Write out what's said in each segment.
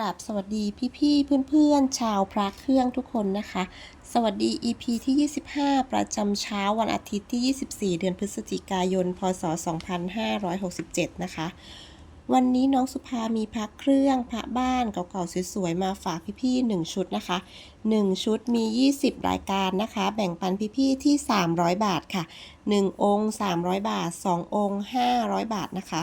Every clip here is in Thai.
ราบสวัสดีพี่ๆเพื่อนๆ ชาวพระเครื่องทุกคนนะคะ สวัสดี EP ที่ 25 ประจำเช้าวันอาทิตย์ที่ 24 เดือนพฤศจิกายน พศ 2567 นะคะ วันนี้น้องสุภามีพระเครื่องพระบ้านเก่าๆสวยๆ มาฝากพี่ๆ1ชุดนะคะ 1 ชุดมี 20 รายการนะคะ แบ่งปันพี่ๆที่ 300 บาทค่ะ 1 องค์ 300 บาท 2 องค์ 500 บาทนะคะ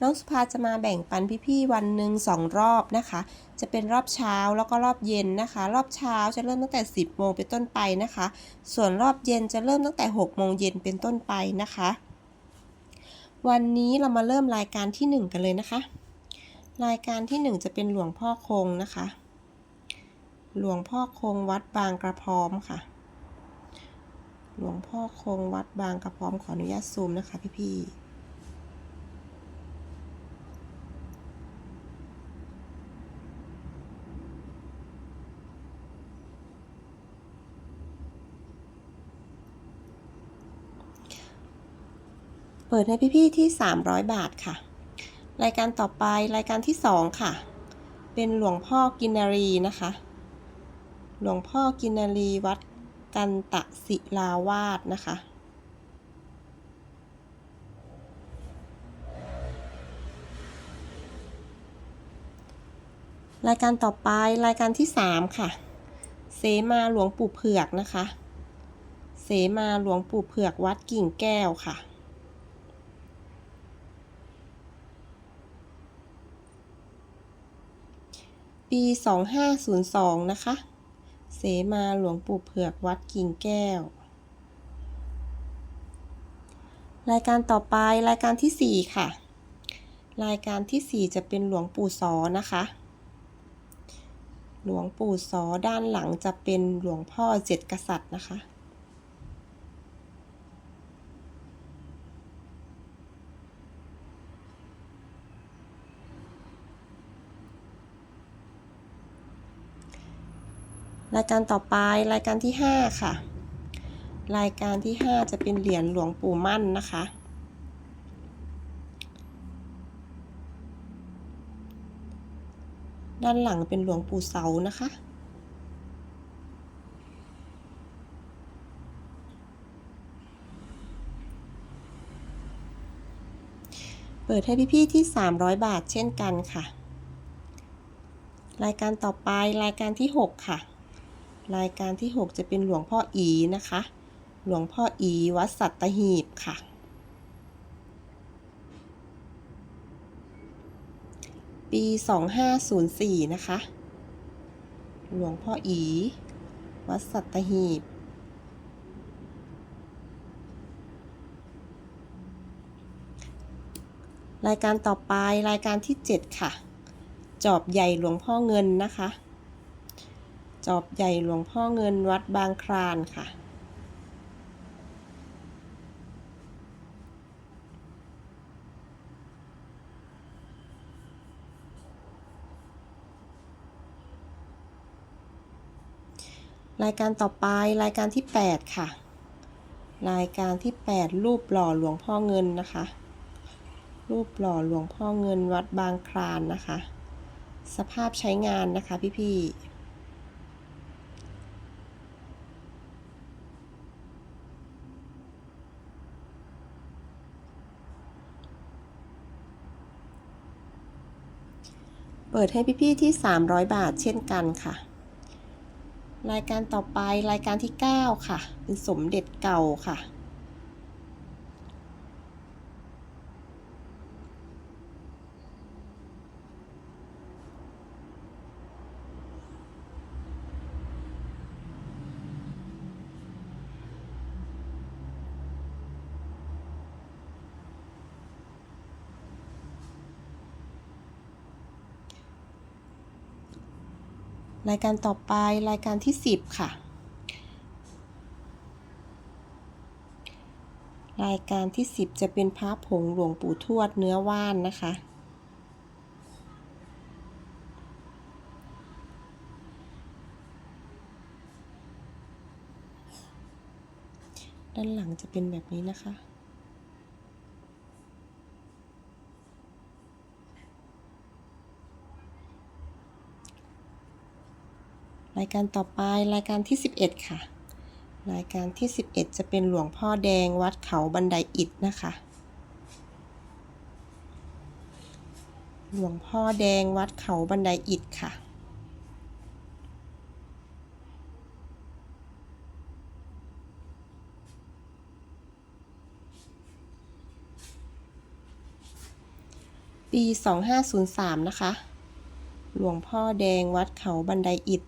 น้องสุภาจะมาแบ่งปันพี่ๆวันหนึ่งสองรอบนะคะ จะเป็นรอบเช้าแล้วก็รอบเย็นนะคะ รอบเช้าจะเริ่มตั้งแต่ 10โมงเป็นต้นไปนะคะ ส่วนรอบเย็นจะเริ่มตั้งแต่6โมงเย็นเป็นต้นไปนะคะ วันนี้เรามาเริ่มรายการที่ 1 กันเลยนะคะ รายการที่ 1 จะเป็นหลวงพ่อคงนะคะ หลวงพ่อคงวัดบางกระพร้อมค่ะ หลวงพ่อคงวัดบางกระพร้อมขออนุญาตซูมนะคะพี่ๆ เปิดให้พี่ๆที่ 300 บาทค่ะ รายการต่อไปรายการที่ 2 ค่ะ เป็นหลวงพ่อกินนารีนะคะ หลวงพ่อกินนารีวัดกันตะศิลาวาสนะคะรายการต่อไปรายการที่ 3 ค่ะ เสมาหลวงปู่เผือกนะคะ เสมาหลวงปู่เผือกวัดกิ่งแก้วค่ะ ปี 2502 นะคะ เสมาหลวงปู่เผือกวัดกิ่งแก้ว รายการต่อไปรายการที่ 4 ค่ะ รายการที่ 4 จะเป็นหลวงปู่สอนะคะ หลวงปู่สอด้านหลังจะเป็นหลวงพ่อเจ็ดกษัตริย์นะคะ รายการต่อไปรายการที่ 5 ค่ะ รายการที่ 5 จะเป็นเหรียญหลวงปู่มั่นนะคะ ด้านหลังเป็นหลวงปู่เสานะคะเปิดให้พี่ๆที่ 300 บาทเช่นกันค่ะ รายการต่อไปรายการที่ 6 ค่ะ รายการที่ 6 จะเป็นหลวงพ่ออีนะคะ หลวงพ่ออีวัดสัตหีบค่ะ ปี 2504 นะคะ หลวงพ่ออี วัดสัตหีบรายการต่อไปรายการที่ 7 ค่ะ จอบใหญ่หลวงพ่อเงินนะคะ จอบใหญ่หลวงพ่อเงินวัดบางครานค่ะ รายการต่อไปรายการที่ 8 ค่ะ รายการที่ 8 รูปหล่อหลวงพ่อเงินนะคะ รูปหล่อหลวงพ่อเงินวัดบางครานนะคะ สภาพใช้งานนะคะพี่ๆ เปิดให้พี่ๆที่ 300 บาทเช่นกันค่ะ รายการต่อไปรายการที่ 9 ค่ะ เป็นสมเด็จเก่าค่ะ รายการต่อไปรายการที่ 10 ค่ะ รายการที่ 10 จะเป็นพระผงหลวงปู่ทวดเนื้อว่านนะคะ ด้านหลังจะเป็นแบบนี้นะคะ รายการต่อไปรายการที่ 11 ค่ะ รายการที่ 11 จะเป็นหลวงพ่อแดงวัดเขาบันไดอิฐนะคะ หลวงพ่อแดงวัดเขาบันไดอิฐค่ะปี 2503 นะคะ หลวงพ่อแดงวัดเขาบันไดอิฐ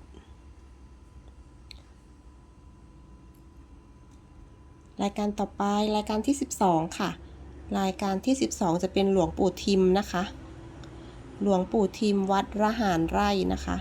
รายการต่อไปรายการที่ 12 ค่ะ รายการที่ 12 จะเป็นหลวงปู่ทิมนะคะ หลวงปู่ทิมวัดระหารไร่นะคะ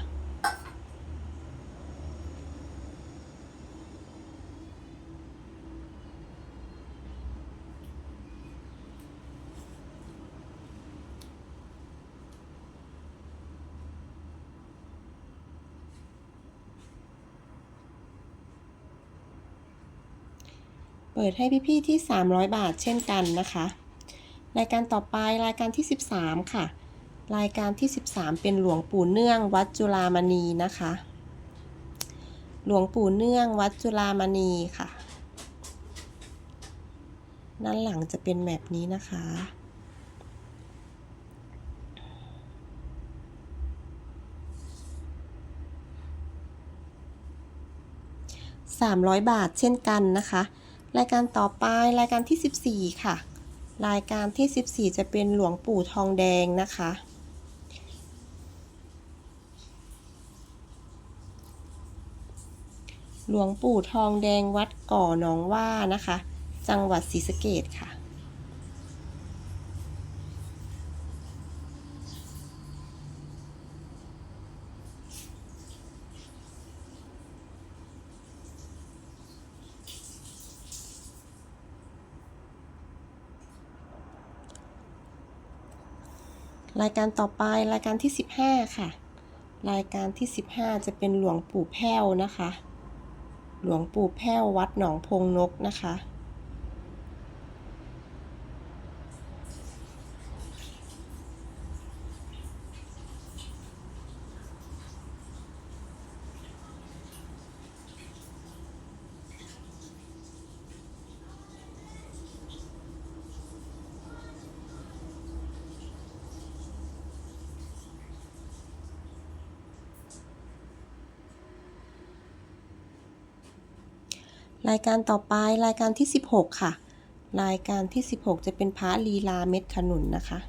เปิดให้พี่ๆที่ 300 บาทเช่นกันนะคะ รายการต่อไปรายการที่ 13 ค่ะ รายการที่ 13 เป็นหลวงปู่เนื่องวัดจุฬามณีนะคะ หลวงปู่เนื่องวัดจุฬามณีค่ะด้านหลังจะเป็นแบบนี้นะคะ 300 บาทเช่นกันนะคะ รายการต่อไปรายการที่ 14 ค่ะ รายการที่ 14 จะเป็นหลวงปู่ทองแดงนะคะ หลวงปู่ทองแดงวัดก่อหนองว่านะคะ จังหวัดศรีสะเกดค่ะ รายการต่อไปรายการที่ 15 ค่ะ รายการที่ 15 จะเป็นหลวงปู่แพ้วนะคะ หลวงปู่แพ้ววัดหนองพงนกนะคะ รายการต่อไปรายการที่ 16 ค่ะ รายการที่ 16 จะเป็นพระลีลาเม็ดขนุนนะคะ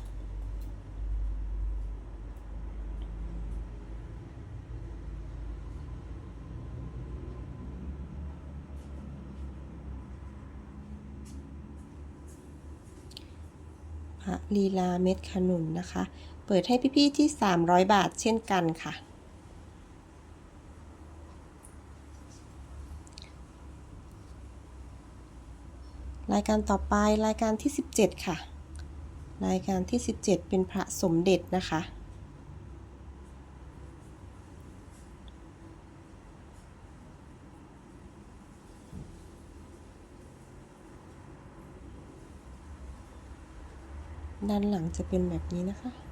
พระลีลาเม็ดขนุนนะคะ เปิดให้พี่ๆที่ 300 บาทเช่นกันค่ะ รายการต่อไปรายการที่ 17 ค่ะ รายการที่ 17 เป็นพระสมเด็จนะคะด้านหลังจะเป็นแบบนี้นะคะ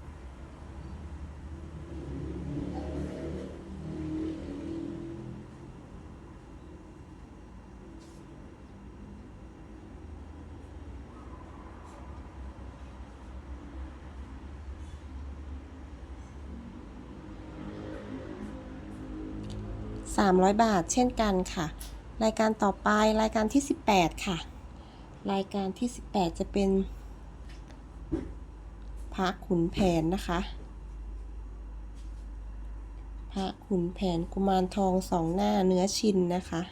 300 บาทเช่นกันค่ะ รายการต่อไปรายการที่ 18 ค่ะ รายการที่ 18 จะเป็นพระขุนแผนนะคะพระขุนแผนกุมารทองสองหน้าเนื้อชินนะคะ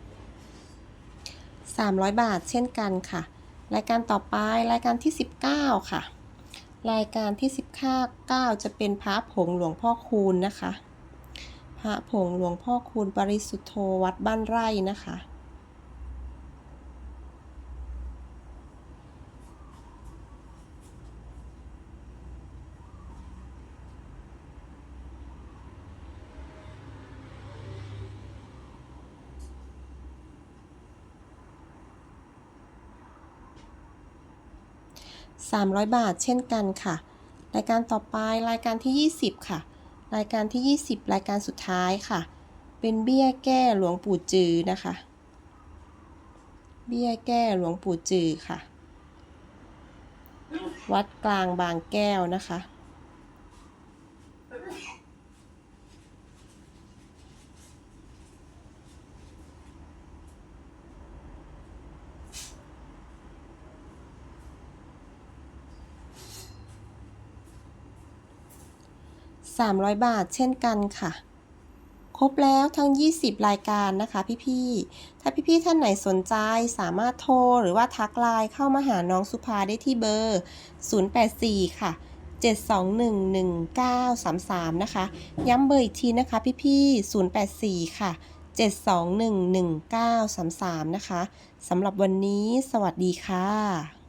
ร 300 บาทเช่นกันค่ะ รายการต่อไปรายการที่ 19 ค่ะ รายการที่ 19 จะเป็นพระผงหลวงพ่อคูณนะคะ พระผงหลวงพ่อคูณปริสุทธโธวัดบ้านไร่นะคะ 300 บาทเช่นกันค่ะ รายการต่อไปรายการที่ 20 ค่ะ รายการที่ 20 รายการสุดท้ายค่ะ เป็นเบี้ยแก้หลวงปู่จือนะคะ เบี้ยแก้หลวงปู่จือค่ะ วัดกลางบางแก้วนะคะ 300 บาทเช่นกันค่ะ ครบแล้วทั้ง 20 รายการนะคะพี่ๆ ถ้าพี่ๆ ท่านไหนสนใจสามารถโทรหรือว่าทักไลน์เข้ามาหาน้องสุภาได้ที่เบอร์ 084 ค่ะ7211933 นะคะ ย้ำเบอร์อีกทีนะคะพี่ๆ 084 ค่ะ 7211933 นะคะ สำหรับวันนี้สวัสดีค่ะ